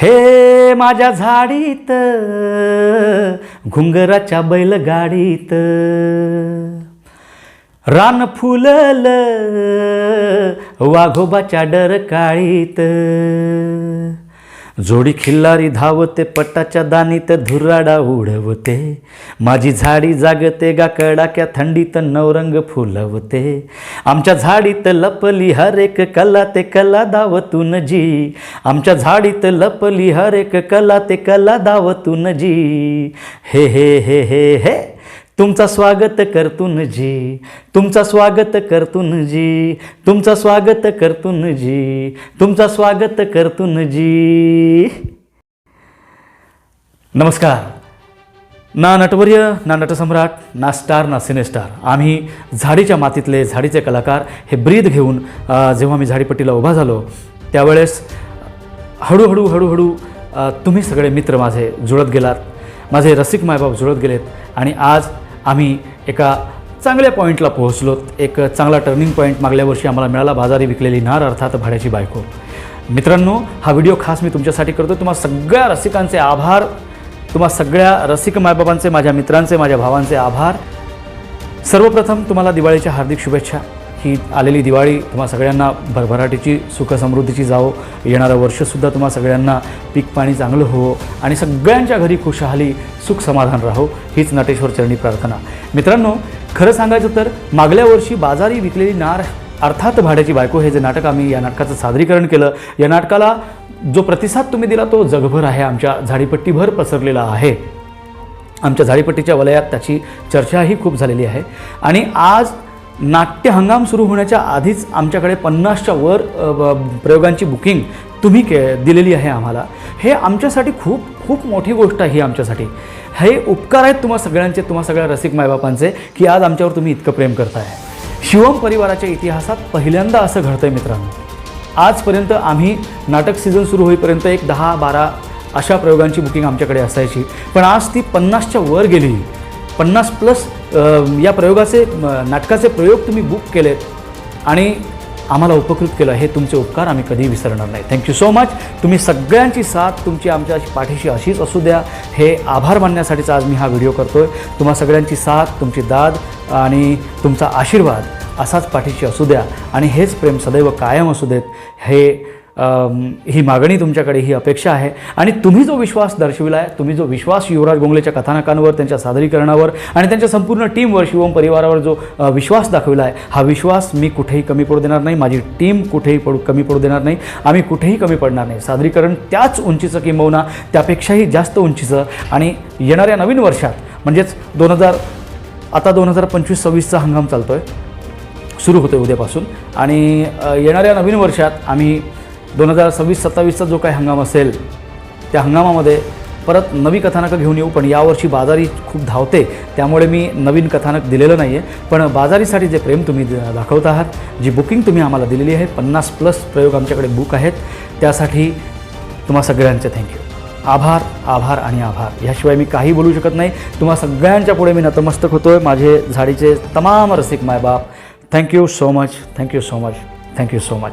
हे माझ्या झाडीत घुंगराच्या बैलगाडीत. रान फुलल वाघोबाच्या डरकाळीत. जोडी खिल्लारी धावते पट्टाच्या दानीत धुराडा उडवते. माझी झाडी जागते गा कडाक्या थंडीत नवरंग फुलवते. आमच्या झाडीत लपली हर एक कला ते कला दावतून जी. आमच्या झाडीत लपली हर एक कला ते कला दावतून जी. हे हे हे हे हे. तुमचा स्वागत करतून जी तुमचा स्वागत करतून जी तुमचा स्वागत करतून जी तुमचा स्वागत करतून जी. नमस्कार. ना नटवर्य ना नटसम्राट ना स्टार ना सिनेस्टार. आम्ही झाडीच्या मातीतले झाडीचे कलाकार हे ब्रीद घेऊन जेव्हा मी झाडीपट्टीला उभा झालो त्यावेळेस हळूहळू हळूहळू तुम्ही सगळे मित्र माझे जुळत गेलात. माझे रसिक मायबाप जुळत गेलेत. आणि आज आम्ही एका चांगल्या पॉईंटला पोहोचलो. एक चांगला टर्निंग पॉईंट मागल्या वर्षी आम्हाला मिळाला. बाजारी विकलेली नार अर्थात भाड्याची बायको. मित्रांनो हा व्हिडिओ खास मी तुमच्यासाठी करतो तुम्हा सगळ्या रसिकांचे आभार. तुम्हा सगळ्या रसिक मायबाबांचे माझ्या मित्रांचे माझ्या भावांचे आभार. सर्वप्रथम तुम्हाला दिवाळीच्या हार्दिक शुभेच्छा. ही आलेली दिवाळी तुम्हा सगळ्यांना भरभराटीची सुखसमृद्धीची जावो. येणारं वर्षसुद्धा तुम्हा सगळ्यांना पीक पाणी चांगलं हो आणि सगळ्यांच्या घरी खुशहाली सुख समाधान राहो हीच नटेश्वर चरणी प्रार्थना. मित्रांनो खरं सांगायचं तर मागल्या वर्षी बाजारी विकलेली नार अर्थात भाड्याची बायको हे जे नाटक आम्ही या नाटकाचं सादरीकरण केलं या नाटकाला जो प्रतिसाद तुम्ही दिला तो जगभर आहे आमच्या झाडीपट्टीभर पसरलेला आहे. आमच्या झाडीपट्टीच्या वलयात त्याची चर्चाही खूप झालेली आहे. आणि आज नाट्य हंगाम सुरू होण्याच्या आधीच आमच्याकडे पन्नासच्या वर प्रयोगांची बुकिंग तुम्ही के दिलेली आहे आम्हाला. हे आमच्यासाठी खूप खूप मोठी गोष्ट आहे ही आमच्यासाठी. हे उपकार आहेत तुम्हा सगळ्यांचे तुम्हा सगळ्या रसिक मायबापांचे की आज आमच्यावर तुम्ही इतकं प्रेम करताय. शिवम परिवाराच्या इतिहासात पहिल्यांदा असं घडतंय मित्रांनो. आजपर्यंत आम्ही नाटक सीझन सुरू होईपर्यंत एक दहा बारा अशा प्रयोगांची बुकिंग आमच्याकडे असायची. पण आज ती पन्नासच्या वर गेली. पन्नास प्लस या प्रयोगाचे नाटकाचे प्रयोग तुम्ही बुक केलेत आणि आम्हाला उपकृत केलं. हे तुमचे उपकार आम्ही कधी विसरणार नाही. थँक्यू सो मच तुम्ही सगळ्यांची साथ तुमची आमच्या पाठीशी अशीच असू द्या. हे आभार मानण्यासाठीचा आज मी हा व्हिडिओ करतो आहे तुम्हा सगळ्यांची साथ तुमची दाद आणि तुमचा आशीर्वाद असाच पाठीशी असू द्या. आणि हेच प्रेम सदैव कायम असू देत. हे ही मागणी तुमच्याकडे ही अपेक्षा आहे. आणि तुम्ही जो विश्वास दर्शविला आहे तुम्ही जो विश्वास युवराज गोंगलेच्या कथानकांवर त्यांच्या सादरीकरणावर आणि त्यांच्या संपूर्ण टीमवर शिवम परिवारावर जो विश्वास दाखविला आहे हा विश्वास मी कुठेही कमी पडू देणार नाही. माझी टीम कुठेही पडू कमी पडू देणार नाही. आम्ही कुठेही कमी पडणार नाही. सादरीकरण त्याच उंचीचं किंबहुना त्यापेक्षाही जास्त उंचीचं. आणि येणाऱ्या नवीन वर्षात म्हणजेच दोन हजार आता दोन हजार पंचवीस सव्वीसचा हंगाम चालतो आहे सुरू होतो उद्यापासून. आणि येणाऱ्या नवीन वर्षात आम्ही दोन हजार सव्वीस सत्तावीसचा जो काही हंगाम असेल त्या हंगामामध्ये परत नवी कथानकं घेऊन येऊ पण यावर्षी बाजारी खूप धावते त्यामुळे मी नवीन कथानक दिलेलं नाही आहे पण बाजारीसाठी जे प्रेम तुम्ही द- दाखवत आहात जी बुकिंग तुम्ही आम्हाला दिलेली आहे पन्नास प्लस प्रयोग आमच्याकडे बुक आहेत त्यासाठी तुम्हा सगळ्यांचे थँक्यू आभार आभार आणि आभार. ह्याशिवाय मी काही बोलू शकत नाही. तुम्हा सगळ्यांच्या पुढे मी नतमस्तक होतो आहे माझे झाडीचे तमाम रसिक मायबाप thank you so much thank you so much thank you so much